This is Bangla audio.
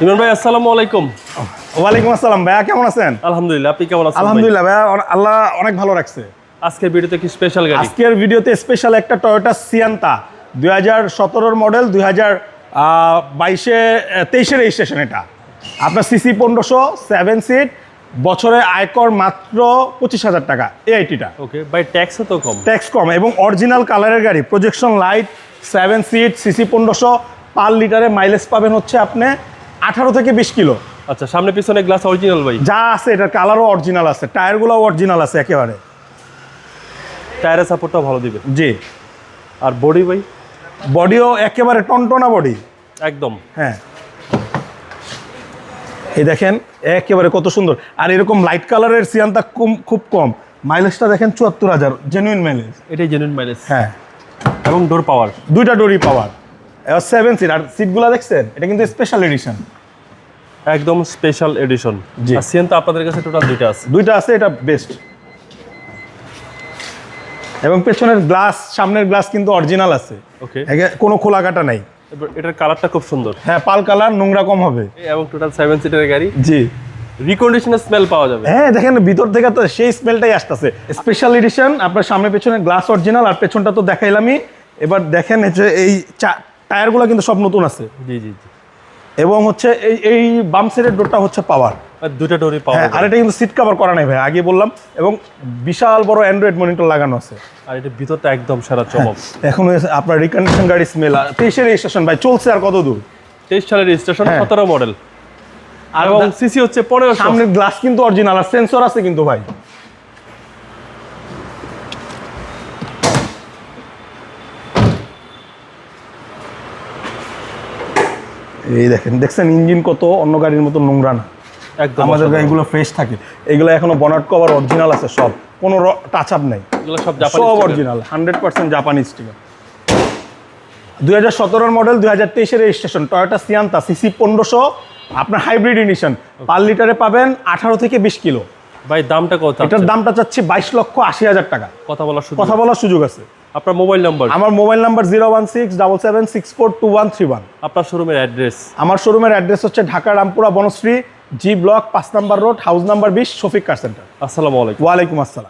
ইমরান ভাই আসসালামু আলাইকুম। ওয়ালাইকুম আসসালাম ভাইয়া কেমন আছেন? আলহামদুলিল্লাহ আপনি কেমন আছেন আলহামদুলিল্লাহ ভাইয়া আল্লাহ অনেক ভালো রাখছে। আজকের ভিডিওতে কি স্পেশাল গাড়ি? আজকের ভিডিওতে স্পেশাল একটা টয়োটা সিয়ান্তা দুই হাজার সতেরোর মডেল দুই হাজার বাইশে তেইশের রেজিস্ট্রেশন এটা। আপনার সিসি পনেরোশো সেভেন সিট বছরে আয়কর মাত্র পঁচিশ হাজার টাকা এআইটিটা ওকে ভাই ট্যাক্সও তো কম। ট্যাক্স কম এবং অরিজিনাল কালারের গাড়ি projection light seven seat CC পনেরোশো পার লিটারে মাইলেজ পাবেন হচ্ছে আপনি আঠারো থেকে বিশ কিলো। আচ্ছা সামনে পিছনে গ্লাস অরিজিনাল ভাই। যা আছে এটার কালারও অরিজিনাল আছে টায়ারগুলোও অরিজিনাল আছে একেবারে। টায়ারের সাপোর্টটাও ভালো দিবে। জি। আর বডি ভাই? বডিও একেবারে টনটনা বডি একদম। হ্যাঁ। এই দেখেন একেবারে কত সুন্দর। আর এরকম লাইট কালারের সিয়ানটা কম খুব কম। মাইলেজটা দেখেন চুয়াত্তর হাজার জেনুইন মাইলেজ এটাই জেনুইন মাইলেজ হ্যাঁ। এবং ডোর পাওয়ার দুইটা ডোরই পাওয়ার সেভেন সিট আর সিটগুলো দেখছেন? এটা কিন্তু স্পেশাল এডিশন একদম স্পেশাল এডিশন সিএন তো আপনাদের কাছে টোটাল দুইটা আছে। দুইটা আছে এটা বেস্ট এবং পেছনের গ্লাস সামনের গ্লাস কিন্তু অরিজিনাল আছে। ওকে কোনো খোলা কাটা নাই। এটার কালারটা খুব সুন্দর। হ্যাঁ পাল কালার নোংরা কম হবে। এবং টোটাল সেভেন সিটারের গাড়ি। জি। রিকন্ডিশনের স্মেল পাওয়া যাবে। হ্যাঁ দেখেন ভিতর থেকে তো সেই স্মেলটাই আসতেছে। স্পেশাল এডিশন আপনার সামনে পেছনে গ্লাস অরিজিনাল আর পেছনটা তো দেখাইলামই। এবার দেখেন এই যে এই চা- টায়ারগুলো কিন্তু সব নতুন আছে। জি জি জি। এবং হচ্ছে এই এই বাম সাইডের ডোরটা হচ্ছে পাওয়ার আর দুইটা ডোরই পাওয়া হ্যাঁ আর এটা কিন্তু সিট কভার করা নাই ভাই আগে বললাম। এবং বিশাল বড় অ্যান্ড্রয়েড মনিটর লাগানো আছে। আর এটা ভিতরটা একদম সারা চমক। এখন আপনার রিকন্ডিশন গাড়ি স্মেল তেইশের রেজিস্ট্রেশন ভাই চলছে আর কত দূর? তেইশ সালের রেজিস্ট্রেশন হ্যাঁ। সতেরো মডেল আর সিসি হচ্ছে পনেরোশো। সামনের গ্লাস কিন্তু অরিজিনাল আর সেন্সর আছে কিন্তু ভাই। এই দেখেন দেখছেন ইঞ্জিন কত অন্য গাড়ির মতো নোংরা না? একদম আমাদের। গাড়িগুলো ফ্রেশ থাকে। এগুলো এখনও বনাট কভার অরিজিনাল আছে সব। কোনো টাচ আপ নেই। এগুলো সব জাপানি সব অরিজিনাল হান্ড্রেড পার্সেন্ট জাপানি স্টিকার দুই হাজার সতেরোর মডেল দুই হাজার তেইশের রেজিস্ট্রেশন টয়োটা সিয়ান্তা সিসি পনেরোশো আপনার হাইব্রিড ইনিশন পার লিটারে পাবেন আঠারো থেকে বিশ কিলো। ভাই দামটা কত এটার দামটা চাচ্ছি বাইশ লক্ষ আশি হাজার টাকা। কথা বলার কথা বলার সুযোগ আছে। আপনার মোবাইল নাম্বার আমার mobile number zero one six double seven six four two one three one আপনার শোরুমের অ্যাড্রেস আমার শোরুমের অ্যাড্রেস হচ্ছে ঢাকা রামপুরা বনশ্রী জি ব্লক পাঁচ নাম্বার রোড হাউস নাম্বার বিশ শফিক কার সেন্টার আসসালামু আলাইকুম। ওয়ালাইকুম আসসালাম।